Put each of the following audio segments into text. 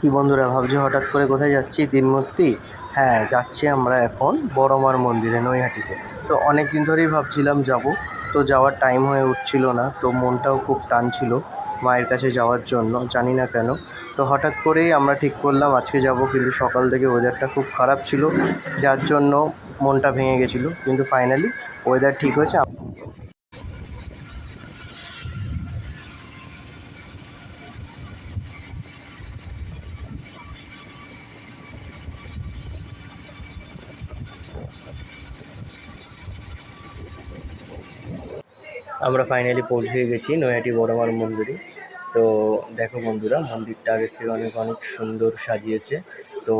কি বন্ধুরা ভাবছ? হঠাৎ করে কোথায় যাচ্ছি? দিনমূর্তি হ্যাঁ যাচ্ছি আমরা এখন বড়মার মন্দিরে, নৈহাটিতে। তো অনেক দিন ধরেই ভাবছিলাম যাব, তো যাওয়ার টাইম হয়ে উঠছিল না, তো মনটাও খুব টান ছিল মায়ের কাছে যাওয়ার জন্য, জানি না কেন। তো হঠাৎ করেই আমরা ঠিক করলাম, আজকে যাব কিন্তু সকাল থেকে ওয়েদারটা খুব খারাপ ছিল, যার জন্য মনটা ভেঙে গেছিল, কিন্তু ফাইনালি ওয়েদার ঠিক হয়েছে। আমরা ফাইনালি পৌঁছে গেছি নৈহাটি বড়মার মন্দিরে। তো দেখো বন্ধুরা, মন্দিরটা আগের থেকে অনেক অনেক সুন্দর সাজিয়েছে। তো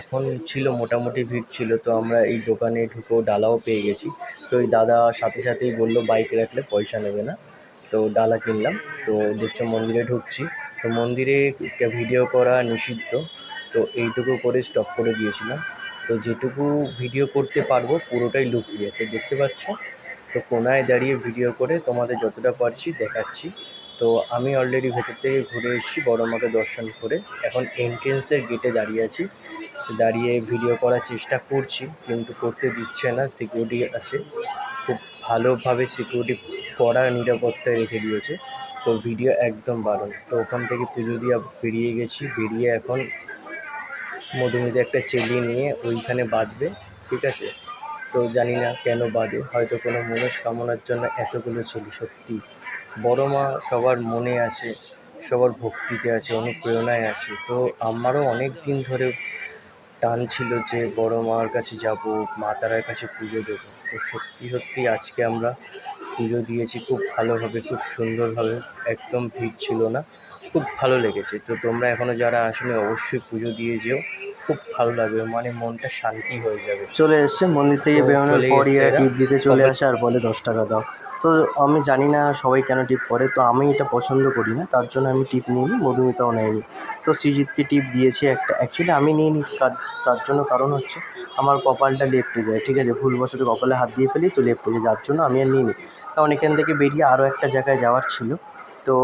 এখন ছিল, মোটামুটি ভিড় ছিল, তো আমরা এই দোকানে ঢুকো ডালাও পেয়ে গেছি। তো এই দাদা সাথে সাথেই বলল, বাইক রাখলে পয়সা নেবে না। তো ডালা কিনলাম, তো দেখছ মন্দিরে ঢুকছি। তো মন্দিরে ভিডিও করা নিষিদ্ধ, তো এইটুকু করে স্টপ করে দিয়েছিলাম। তো যেটুকু ভিডিও করতে পারব, পুরোটাই লুকিয়ে, তো দেখতে পাচ্ছ? তো কোনায় দাঁড়িয়ে ভিডিও করে তোমাদের যতটা পারছি দেখাচ্ছি। তো আমি অলরেডি ভেতর থেকে ঘুরে এসেছি বড় মাকে দর্শন করে। এখন এন্ট্রেন্সের গেটে দাঁড়িয়ে আছি। দাঁড়িয়ে ভিডিও করার চেষ্টা করছি, কিন্তু করতে দিচ্ছে না সিকিউরিটি আছে। খুব ভালোভাবে সিকিউরিটি কড়া নিরাপত্তায় রেখে দিয়েছে। তো ভিডিও একদম বারণ। তো ওখান থেকে পুজো দিয়ে বেরিয়ে গেছি। বেরিয়ে এখন মধুমিতে একটা চেলি নিয়ে ওইখানে বাঁধবে, ঠিক আছে? তো জানি না কেন বাঁধে হয়তো কোনো মনস্কামনার জন্য এতগুলো চেলি সত্যি। বড় মা সবার মনে আছে, সবার ভক্তিতে আছে, অনুপ্রেরণায় আছে। তো আমারও অনেক দিন ধরে টান ছিল যে বড় মার কাছে যাব, মা তারার কাছে পুজো দেবো। তো সত্যি সত্যি আজকে আমরা পুজো দিয়েছি, খুব ভালোভাবে, খুব সুন্দরভাবে। একদম ভিড় ছিল না, খুব ভালো লেগেছে। তো তোমরা এখনও যারা আসলে অবশ্যই পুজো দিয়ে যেও। খুব ভালো লাগবে মানে মনটা শান্তি হয়ে যাবে। চলে এসছে মন্দির থেকে বেরোনোর পরই এরা। টিপ দিতে চলে আসে আর বলে দশ টাকা দাও। তো আমি জানি না সবাই কেন টিপ করে তো আমি এটা পছন্দ করি না তার জন্য আমি টিপ নিইনি মধুমিতাও নেয়নি। তো সৃজিতকে টিপ দিয়েছি একটা অ্যাকচুয়ালি আমি নিইনি তার জন্য কারণ হচ্ছে আমার কপালটা লেফটে যায় ঠিক আছে? ভুলবশত কপালে হাত দিয়ে ফেলি তো লেফটে যায় যার জন্য আমি আর নিইনি। কারণ এখান থেকে বেরিয়ে আরও একটা জায়গায় যাওয়ার ছিল। তো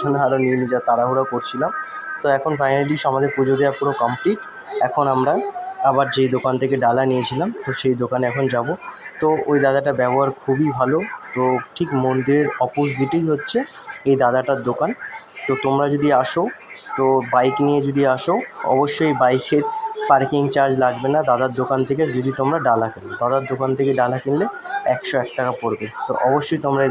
জন্য আরও নিয়ে নিয়ে যা তাড়াহুড়ো করছিলাম। তো এখন ফাইনালি আমাদের পুজো দেওয়া পুরো কমপ্লিট এখন আমরা আবার যেই দোকান থেকে ডালা নিয়েছিলাম, তো সেই দোকানে এখন যাব। তো ওই দাদাটা ব্যবহার খুবই ভালো। তো ঠিক মন্দিরের অপোজিটেই হচ্ছে এই দাদাটার দোকান। তো তোমরা যদি আসো, তো বাইক নিয়ে যদি আসো, অবশ্যই বাইকের পার্কিং চার্জ লাগবে না দাদার দোকান থেকে। যদি তোমরা ডালা কেনো, দাদার দোকান থেকে ডালা কিনলে একশো এক টাকা পড়বে। তো অবশ্যই তোমরা এই